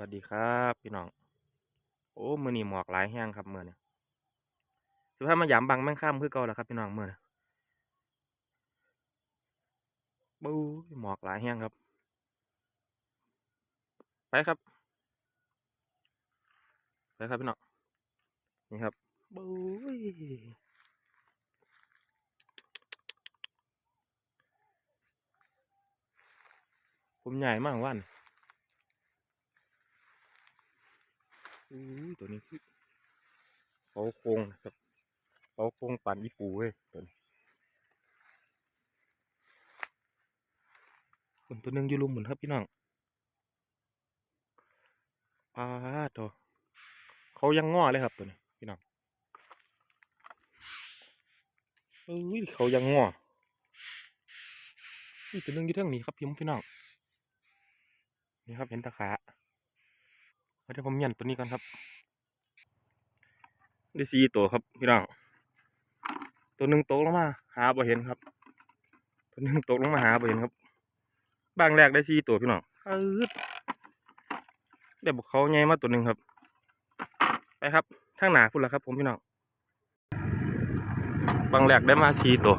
วัสดีครับพี่น้อง โอ้มือนี่หมอกหลายแห้งครับมือนี่สุภาพมายามบังแม่งข้ามคือเก่าแล้วครับพี่น้องมือนี่บูหมอกหลายแห้งครับ ไปครับไปครับพี่น้องนี่ครับบูผมใหญ่มากวัน อุ้ตัวนี้คือเขาโครงนะครับเขาโครงปั่นญี่ปูเว้ยตัวนี้ส่วนตัวหนึงอยู่ลุมเหมือนครับพี่น้องปลาตัวเขายังง้อเลยครับตัวนี้พี่น้องอุ้ยเขายังง้อนี่ตัวหนึงอยู่เท่งนี้ครับพี่พี่น้องนี่ครับเห็นตะขา เดี๋ยวผมยันตัวนี้ก่อนครับ ได้สี่ตัวครับพี่น้อง ตัวหนึ่งตกลงมา หาบ่เห็นครับ ตัวหนึ่งตกลงมาหาบ่เห็นครับ บางแรกได้สี่ตัวพี่น้องเออได้บุกเขาใหญ่มาตัวหนึ่งครับ ไปครับทางหนาพุ่นละครับ ผมพี่น้อง บางแรกได้มาสี่ตัว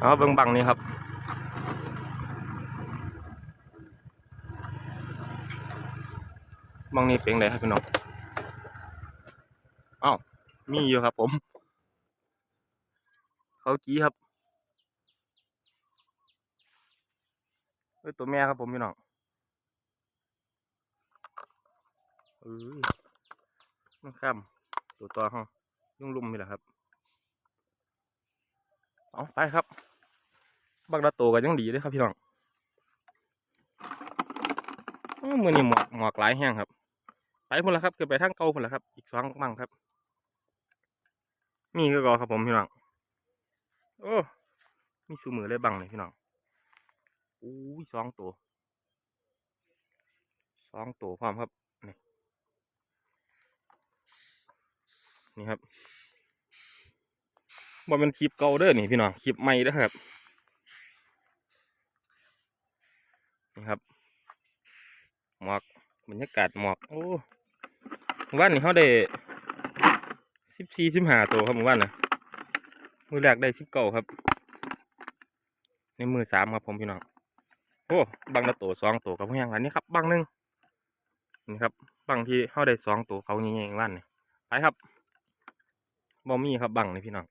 เอาเบิ่งบังนี้ครับ บางนี้เป็นไงครับพี่น้องอ้าวมีอยู่ครับผม เขากี้ครับเอ้ยตัวแม่ครับผมพี่น้องเอ้ยมันข้ามตัวต่อห้องยุ่งลุ่มนี่แหละครับ เอาไปครับ บักดาโตกันยังดีเลยครับพี่น้องเมือนี่หมอกหมอกหลายแห้งครับ ไปพุ่นละครับเกิดไปทางเก่าพุ่นละครับ อีกสองบังครับ มีก็กอครับผมพี่น้องโอ้มีสูมือเลยบังเลยพี่น้องอู้ยสองตัวสองตัวพร้อมครับ นี่นี่ครับบ่เป็นคลิปเก่าเด้อนี่พี่น้องคลิปใหม่เด้อครับนี่ครับหมอกบรรยากาศหมอกโอ้ หมู่บ้านนี่เขาได้สิบสี่สิบห้าตัวครับหมู่บ้านนะมือแรกได้สิบเก้าครับ ในมือสามครับผมพี่น้องโอ้บังละตัวสองตัวกับพวกยังอันนี้ครับบังหนึ่งนี่ครับบังที่เขาได้สองตัวเขาเงี้ยๆว่านนี่ไปครับบอมี่ครับบังนี่พี่น้อง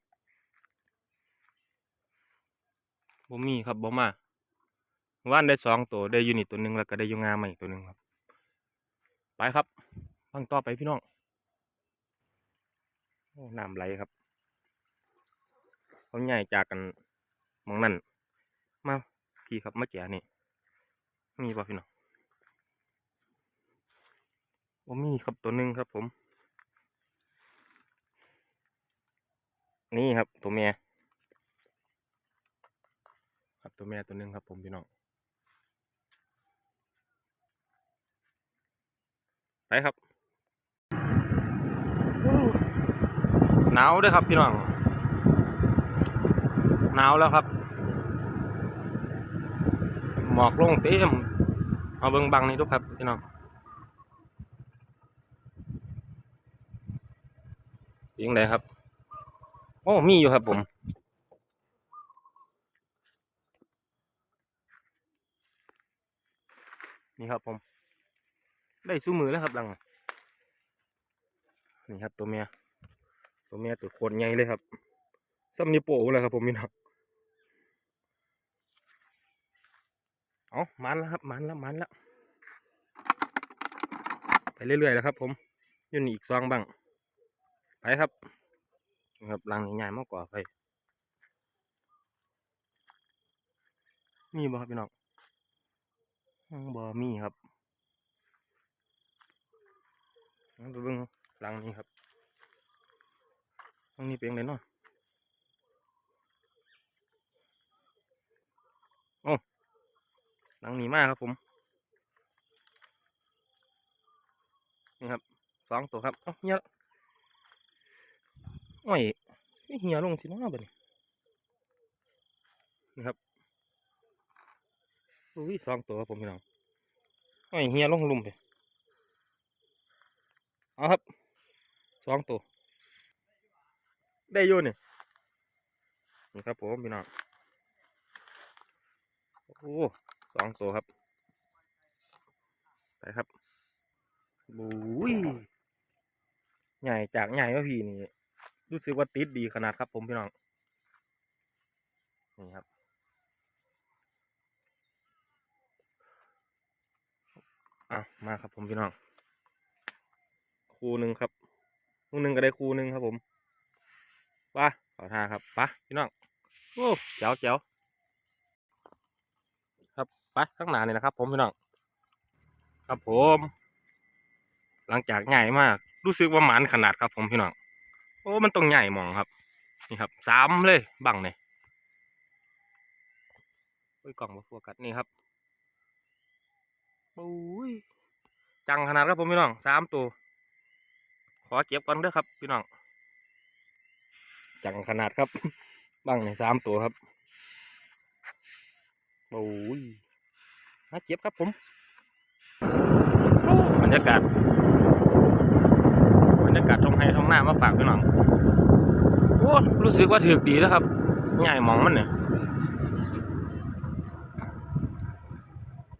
บอมี่ครับบอมาว่านได้สองตัวได้ยูนิตตัวหนึ่งแล้วก็ได้ยูงาใหม่ตัวหนึ่งครับ ไปครับ บังต่อไปพี่น้องโอ้น้ำไหลครับเขาใหญ่จากกันมองนั่นมาพี่ครับมาแก่นี่มีป่ะพี่น้องว่ามีครับตัวหนึ่งครับผม นี่ครับตัวเมียครับตัวเมียตัวหนึ่งครับผมพี่น้องไปครับ หนาวด้วยครับพี่น้องหนาวแล้วครับ หมอกลงเต็มเอาเบิงบังนี่ทุกครับพี่น้องยิงไดครับ โอ้มีอยู่ครับผมนี่ครับผม ได้สู้มือแล้วครับดัง นี่ครับตัวเมีย ตัวเมียตัวโคนใหญ่เลยครับซ้ำนิ้วโป้เลยครับผมพี่น้องเอามันแล้วครับมันแล้วมันแล้วไปเรื่อยๆแล้วครับ ผมยูนี่อีกซองบ้าง ไปครับครับรังใหญ่ๆมากกว่าไปมีบ่ครับพี่น้องบ่มีครับงั้นไปเบิ่งรังนี้ครับ ตรงนี้เป็นไงเนาะโอ้รังหนีมากครับผม นี่ครับสองตัวครับเอ้าเฮียโอ้ยนี่เฮียลงสิเนาบันี้นี่ครับอุ้ยสองตัวครับผมพี่น้องไอ้เฮียลงลุ่มไปเอาครับสองตัว ได้อยู่นี่นี่ครับผมพี่น้องโอ้สองตัวครับไปครับบุ้ยใหญ่จากใหญ่ก็พี่นี่รู้สึกว่าติดดีขนาดครับผมพี่น้องนี่ครับอะมาครับผมพี่น้อง คูหนึ่งครับคูหนึ่งก็ได้คูหนึ่งครับผม ปะขอทาครับไปะพี่น้องโอ้เจ๋วเจ๋วครับไปข้างหน้านี่นะครับ ผมพี่น้องครับผม หลังจากใหญ่มาก รู้สึกว่าหมันขนาดครับ ผมพี่น้องโอ้มันต้องใหญ่หมองครับนี่ครับสามเลยบังเนี่ยโอ้ยกล่องมาโฟกัสนี่ครับโอ้ยจังขนาดครับผมพี่น้องสามตัวขอเก็บก่อนเด้อครับพี่น้อง จังขนาดครับบังในสามตัวครับโอ้ยมาเก็บครับผมบรรยากาศบรรยากาศท้องไห้ท้องหน้ามาฝากพี่น้องโอ้รู้สึกว่าถือดีแล้วครับง่ายมองมันเนี่ย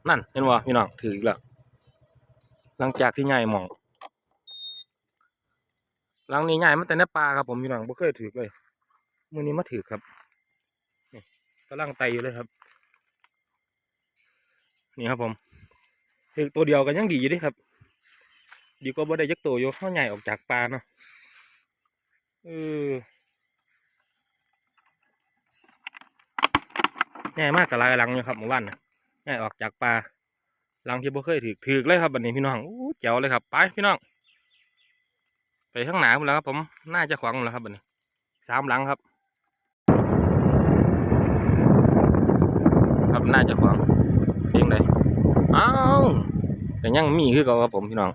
นั่นเห็นว่าพี่น้องถืออีกแล้วหลังจากที่ใหญ่มอง หลังนี้ใหญ่มาแต่ในป่าครับผมพี่น้องบ่เคยถือเลยมือนี้มาถือครับนี่กำลังไตอยู่เลยครับ นี่ครับผมถือตัวเดียวกันยังดีอยู่ดิครับ ดีกว่าบ่ได้ยักตัวอยู่เข้าใหญ่ออกจากป่าเนาะเออใหญ่มากกับลายหลังอยู่ครับหมู่บ้านนะใหญ่ออกจากป่าหลังที่บ่เคยถือถือเลยครับบัดนี้พี่น้องอู้เจ๋วเลยครับไปพี่น้อง ข้างหน้าพุ่นแล้วครับ ผมน่าจะขวางหมดแล้วครับบัดนี้สามหลังครับ ครับน่าจะขวางเพียงใดอ้าวแต่ยังมีคือเก่าครับผมพี่น้อง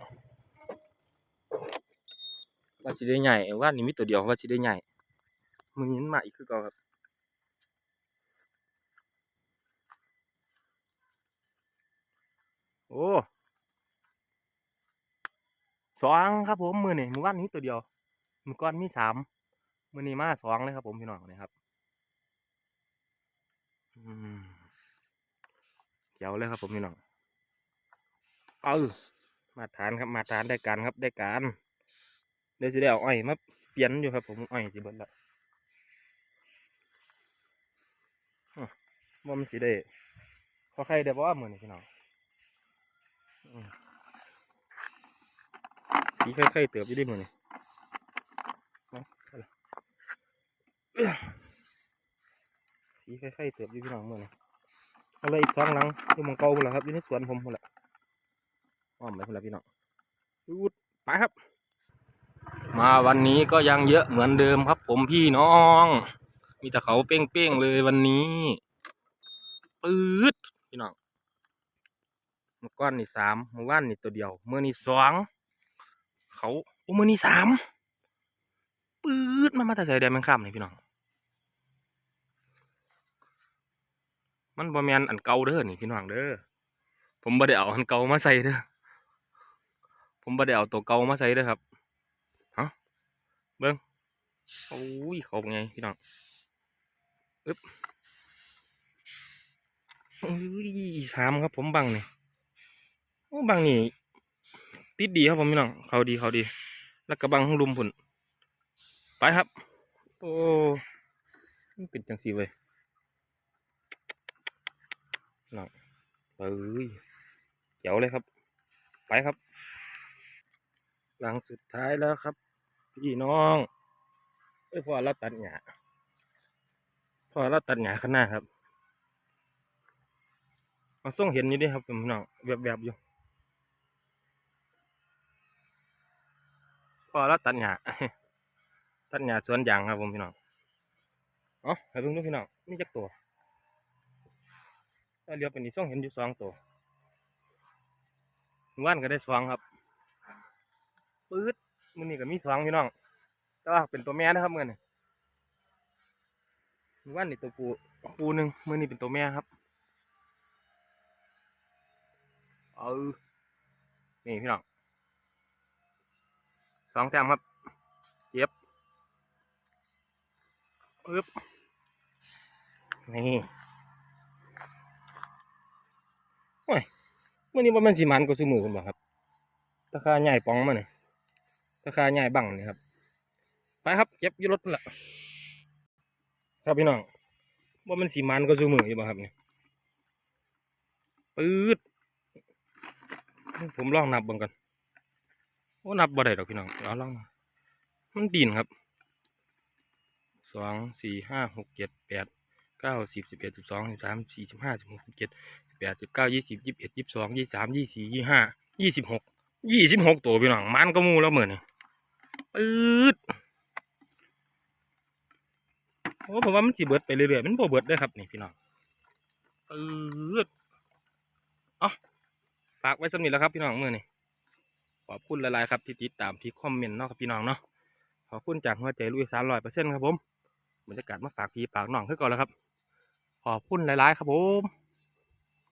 ว่าสิได้ใหญ่ว่านี่มีตัวเดียวว่าสิได้ใหญ่มึงนี้มันมาอีกคือเก่าครับโอ้ สองครับผมมือนี่มือว่านนี้ตัวเดียวมือก้อนมีสามมือนี้มาสองเลยครับผมพี่น้องนี่ครับเจ๋วเลยครับผมพี่น้องเออมาทานครับมาทานได้การครับได้การเดี๋ยวสิได้เอาอ้อยมาเปลี่ยนอยู่ครับผมอ้อยสิเบิดละว่ามันสิได้พอใครได้บ่ว่ามือนี่พี่น้อง สีค่อยๆเติบอยู่ดิมือนี่เอาเอาล่ะเอื้อสีค่อยๆเติบอยู่พี่น้องมือนี่เอาเลยอีกสองหลังอยู่มองเกาหมดแล้วครับอยู่ในสวนผมหมดแล้วอ้อมไปหมดแล้วพี่น้องดูดไปครับ มาวันนี้ก็ยังเยอะเหมือนเดิมครับ ผมพี่น้อง มีแต่เขาเป้งๆเลยวันนี้ปื๊ดพี่น้องมื่อก้อนนี่สามมื่อวานนี่ตัวเดียวเมื่อนี่สอง เขาโอ้มือนี่สามปื๊ดมันมาแต่ใส่แดงแมงข้ามนี่พี่น้อง มันบ่แมนอันเก่าเด้อนี่พี่น้องเด้อผมบ่ได้เอาอันเก่ามาใส่เด้อผมบ่ได้เอาตัวเก่ามาใส่เด้อครับฮะเบิ่งโอ้ยเขาเป็นไงพี่น้องอึ๊บอุ้ยสามครับผมบังนี่โอ้บังนี่ ติดดีครับผมพี่น้องเขาดีเขาดี แล้วกระบังของลุมผุนไปครับ โอ้มันเป็นจังสีเว้ยน้องเอ้ยเจ๋วเลยครับ ไปครับ หลังสุดท้ายแล้วครับ พี่น้องเอ้ยพอเราตัดหญ้าพ่อเราตัดหญ้าข้างหน้าครับมาส่งเห็นอยู่ดิครับพี่น้องแบบๆอยู่ พอแล้วตัดหญ้าตัดหญ้าสวนยางครับผมพี่น้องเอ๋อให้เบิ่งดูพี่น้องมีจักตัวถ้าเรียวเป็นนี่ส่องเห็นอยู่สองตัวว่านก็ได้สองครับปื๊ดมื้อนี้ก็มีสองพี่น้องแต่ว่าเป็นตัวแม่นะครับเมื้อนี้ว่านนี่ตัวผู้ผู้หนึ่งมื้อนี้เป็นตัวแม่ครับเออนี่พี่น้อง สองแต้มครับ เย็บปึ๊บ นี่โอ้ยมื่อนี้ว่ามันสีมันก็ซื้อมือคุณบ่ครับราคาใหญ่ปองมาเนี่ยราคาใหญ่บังนี่ครับ ไปครับเก็บอยูรถละครับพี่น้องว่ามันสีมันก็ซื้อมืออยู่บ่ครับเนี่ยปื๊ดผมลองนับเบิ่งกัน โอ้นับบ่ได้ดอกพี่น้องเอาลองมันดินครับสองสี่ห้าหกเจ็ดแปดเก้าสิบสิบเอ็ดสิบสองสิบสามสี่สิบห้าสิบหกสิบเจ็ดสิบแปดสิบเก้ายี่สิบยี่สิบเอ็ดยี่สิบสองยี่สิบสามยี่สี่ยี่ห้ายี่สิบหกยี่สิบหกตัวพี่น้องมันก็มูแล้วเหมือนนี่ปื๊ดโอ้ผมว่ามันสิเบิดไปเรื่อยๆมันบ่เบิดได้ครับนี่พี่น้องปื๊ดอ๋อฝากไว้สำนี้แล้วครับพี่น้องเมื่อนี้ อบคุณหลายๆครับที่ติดตามที่คอมเมนต์เนาะครับพี่น้องเนาะขอบคุณจากหัวใจลุยสามร้อยเปอร์เซ็นต์ครับผมบรรยากาศมาฝากพี่ฝากน้องขึ้นก่อนแล้วครับ ขอบคุณหลายๆ ครับผม